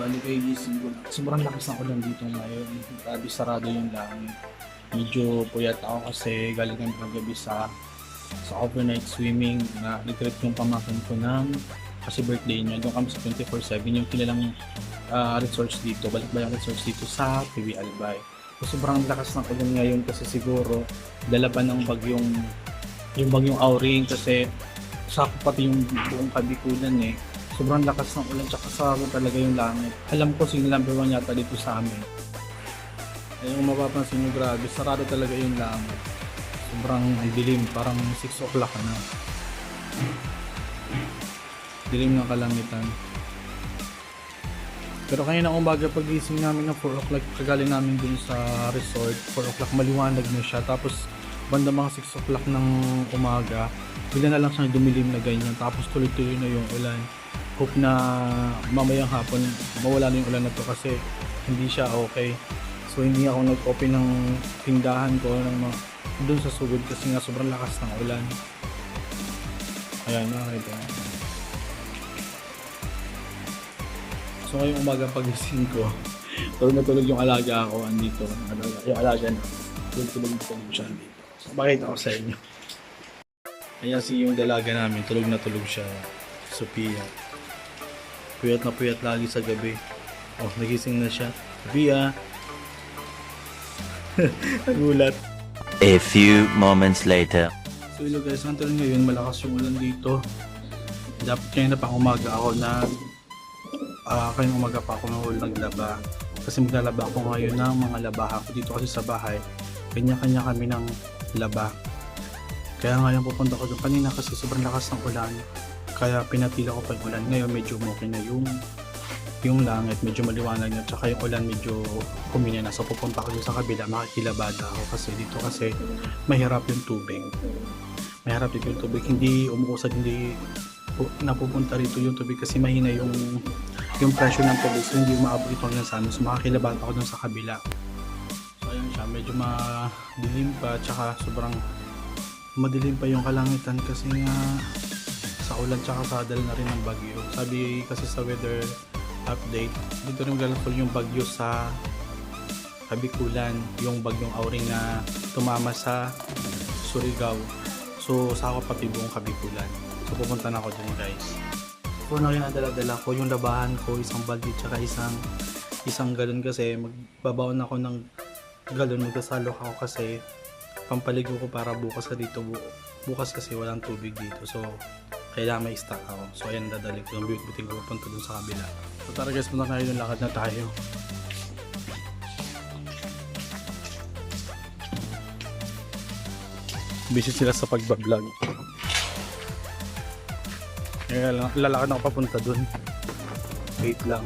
bali kayo gising ko. Sobrang lakas ng ulan dito ngayon. Grabe sarado yung langit. Medyo puyat ako kasi galing kami kagabi sa sa overnight swimming na nag-trip yung pamakin ko ng kasi birthday niya. Doon kami sa 24-7 yung kilalang ah, resorts dito. Balik-balik resorts dito sa PB Albay. So, sobrang lakas ng ulan ngayon kasi siguro dala pa ng bagyong yung bagyong Auring kasi sakop pati yung buong kabikulan eh. Sobrang lakas ng ulan tsaka sarado talaga yung langit. Alam ko sino number one yata dito sa amin. Eh, kung mapapansin nyo, grabe, sarado talaga yung langit. Sobrang dilim, parang 6 o'clock na. Dilim ng kalangitan. Pero kanina umaga pagising namin ng 4 o'clock, kagaling namin dun sa resort. 4 o'clock maliwanag na siya. Tapos banda mga 6 o'clock ng umaga, bigla na lang siyang dumilim na ganyan. Tapos tuloy-tuloy na yung ulan. Hope na mamayang hapon mawala na yung ulan na to kasi hindi siya okay. So hindi ako nag-open ng tindahan ko ng mga dun sa sugod kasi nga sobrang lakas ng ulan. Ayan, nakakita. So ngayong umaga pagising ko, tulog na tulog yung alaga ko andito. Alaga, yung alaga na. Tulog tulog na tulog siya andito. So pakita ko sa inyo. Ayan si yung dalaga namin, tulog na tulog siya. Sophia. Puyat na puyat lagi sa gabi. Oh, nagising na siya. Sophia. Nagulat. A few moments later. So hello guys, until ngayon malakas yung ulan dito. Dapat kanina pa umaga ako na ah kayong umaga pa ako nahul naglaba. Kasi maglalaba ako ngayon ng mga labahan ko dito kasi sa bahay. Kanya-kanya kami ng laba. Kaya ngayon pupunta ko doon kanina kasi sobrang lakas ng ulan. Kaya pinatila ko pa ulan. Ngayon medyo okay na yung yung langit, medyo maliwanag na. Tsaka yung ulan medyo kumina na. So pupunta ko sa kabila, makikilabada ako kasi dito kasi mahirap yung tubig. Mahirap dito yung tubig. Hindi umuusad hindi pu- napupunta rito yung tubig kasi mahina yung yung pressure ng tubig. So hindi umaabot ito hanggang sa amin. So makakilabat ako dun sa kabila. So ayun siya. Medyo madilim pa. Tsaka sobrang madilim pa yung kalangitan kasi nga sa ulan tsaka sa dala na rin ng bagyo sabi kasi sa weather update dito rin maglalakol yung bagyo sa Kabikulan yung bagyong Auring na tumama sa Surigao So, sa ako pati buong Kabikulan. So, pupunta na ako dun guys. Ano yung nadala-dala ko, yung labahan ko, isang balde, tsaka isang isang galon kasi magbabaon ako ng galon, magsasalok ako kasi pampaligo ko para bukas ka dito. Bu bukas kasi walang tubig dito. So, kailangan may stock ako. So, ayan, dadalik ko yung buting ko pupunta dun sa kabila. So, tara guys, punta na kayo lakad na tayo. busy sila sa pagbablog. Kaya lalakad ako papunta dun. Wait lang.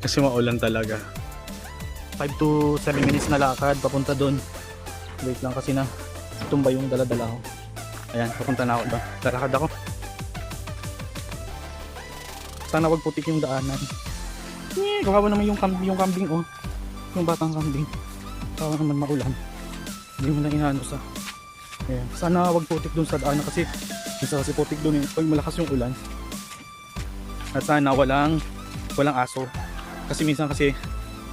Kasi maulan talaga. 5 to 7 minutes na lakad papunta dun. Wait lang kasi na tumba yung dala-dala ko. Ayan, papunta na ako. Lalakad ako. Sana wag putik yung daanan. Eh, kawawa naman yung kambing, yung kambing oh. Yung batang kambing. Kawawa naman maulan. Hindi mo na inano sa Ayan. Sana wag putik dun sa daanan kasi minsan kasi putik dun eh, pag malakas yung ulan. At sana walang walang aso. Kasi minsan kasi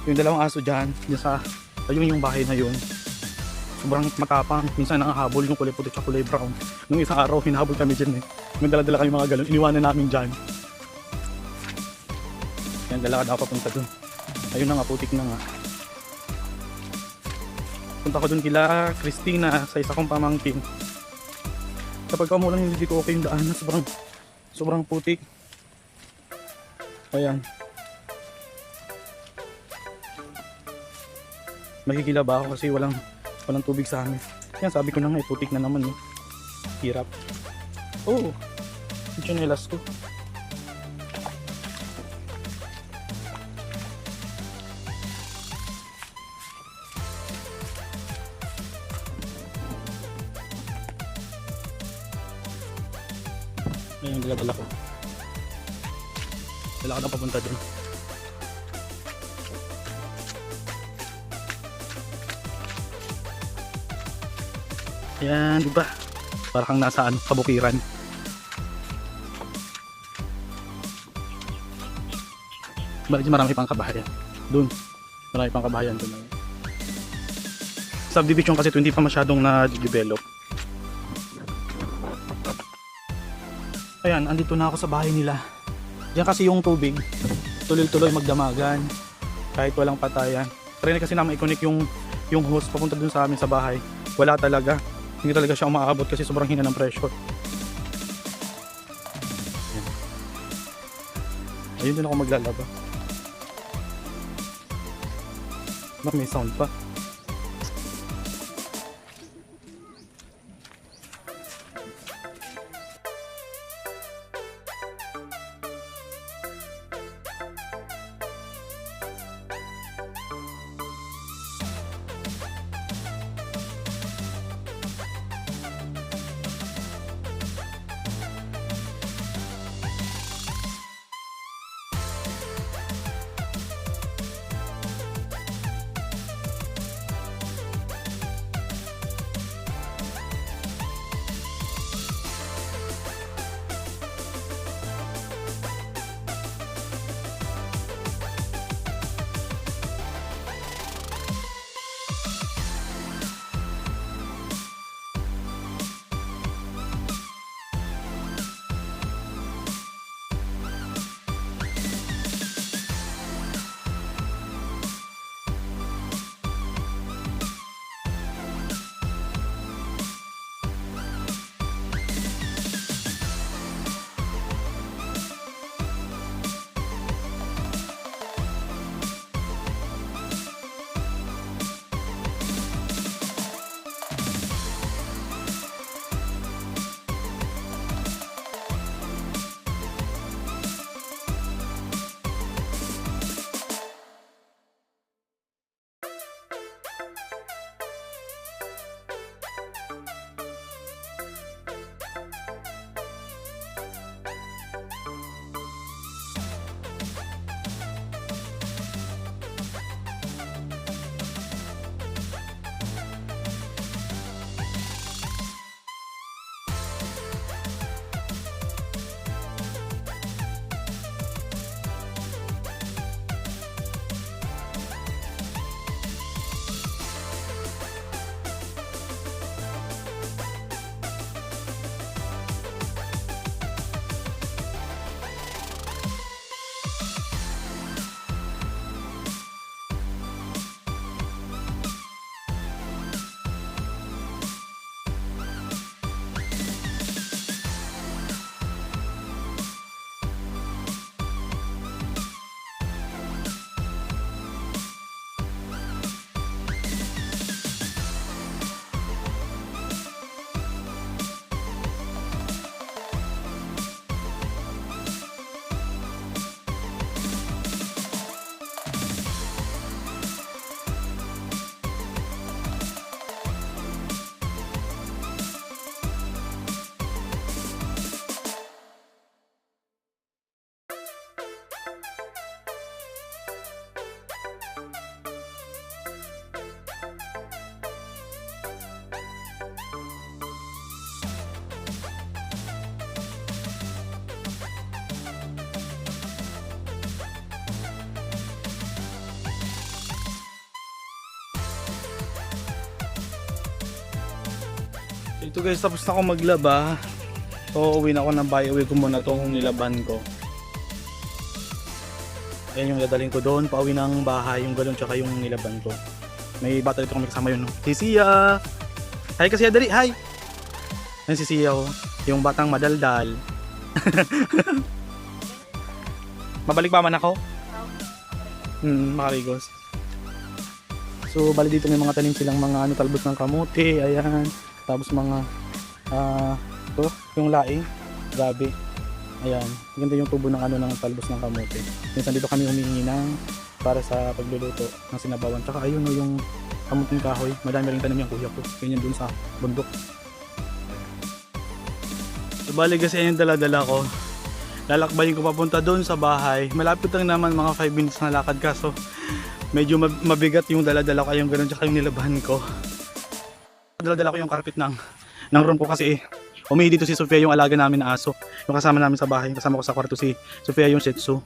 yung dalawang aso dyan, dyan sa ayun yung bahay na yun. Sobrang matapang. Minsan nangahabol yung kulay puti at kulay brown. Nung isang araw, hinahabol kami dyan eh. May dala-dala kami mga galon. Iniwanan namin dyan. Yan, dalakad ako papunta dun. Ayun na nga, putik na nga. Punta ko dun kila Christina sa isa kong pamangkin. Kapag kamulan hindi dito okay yung daan na sobrang sobrang putik. Ayan. Makikila ba ako kasi walang walang tubig sa amin. Yan sabi ko na nga eh, putik na naman eh. Hirap. Oh, yung chinelas ko. Ayun, dala-dala ko. Dala ko na papunta dun. Ayan, di ba? Parang kang nasa ano, kabukiran. Bali, marami pang kabahayan. Doon. Marami pang kabahayan doon. Subdivision kasi ito hindi pa masyadong na-develop. Ayan, andito na ako sa bahay nila. Diyan kasi yung tubig, tuloy-tuloy magdamagan kahit walang patayan. Try na kasi namin i-connect yung yung hose papunta dun sa amin sa bahay. Wala talaga. Hindi talaga siya umaabot kasi sobrang hina ng pressure. Ayan. Ayun din ako maglalaba. May sound pa. Ito guys, tapos na ako maglaba. So, uwi na ako ng bahay. Uwi ko muna tong nilaban ko. Ayan yung dadalhin ko doon. Pauwi ng bahay, yung galon tsaka yung nilaban ko. May bata dito kami kasama yun. No? Si Sia! Hi kasi dali, hi! Ayan si Sia oh. Yung batang madaldal. Mabalik pa man ako? Hmm, makarigos. So, bali dito may mga tanim silang mga ano, talbos ng kamote, ayan. Tapos mga, ah, to, yung laing, gabi. Ayan, ganda yung tubo ng ano ng talbos ng kamote. Minsan dito kami humingi ng para sa pagluluto ng sinabawan. Tsaka ayun no, yung kamuting kahoy. Madami rin tanim yung kuya ko. Ganyan dun sa bundok. So, bali kasi yung dala-dala ko. Lalakbayin ko papunta doon sa bahay. Malapit lang naman mga 5 minutes na lakad kaso medyo mab- mabigat yung dala-dala ko yung ganun tsaka yung nilabahan ko. Dala-dala ko yung carpet ng ng room ko kasi Umihi dito si Sofia yung alaga namin na aso. Yung kasama namin sa bahay, kasama ko sa kwarto si Sofia yung Shih Tzu.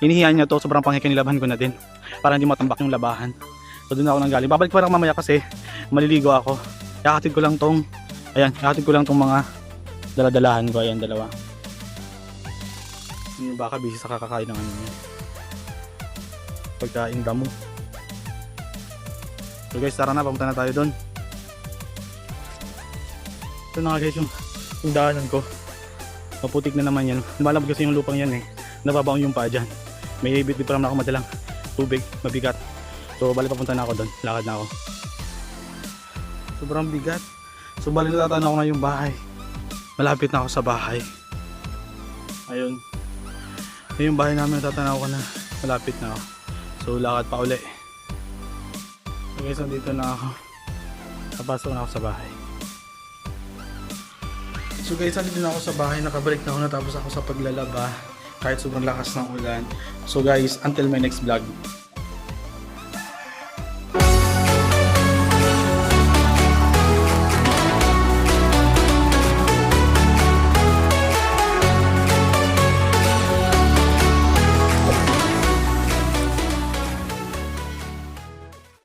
Inihiyan niya to, sobrang pangit nilabahan ko na din. Para hindi matambak yung labahan. So doon ako nang galing. Babalik pa lang mamaya kasi maliligo ako. Kakatid ko lang tong, ayan, kakatid ko lang tong mga daladalahan ko. Ayan, dalawa. Yung baka busy sa kakakain ng ano niya. Pagkain damo. So guys, tara na, papunta na tayo doon. Ito na guys yung, daanan ko. Maputik na naman yan. Lumalabog kasi yung lupang yan eh. Nababaon yung paa dyan. May bit pa naman ako madalang tubig, mabigat. So bali papunta na ako doon. Lakad na ako. Sobrang bigat. So bali natatanaw ko na yung bahay. Malapit na ako sa bahay. Ayun. Ayun yung bahay namin natatanaw ko na. Malapit na ako. So lakad pa uli. So guys, nandito na ako. Napasok na ako sa bahay. So guys, nandito na ako sa bahay. Nakabalik na ako. Natapos ako sa paglalaba. Kahit sobrang lakas ng ulan. So guys, until my next vlog.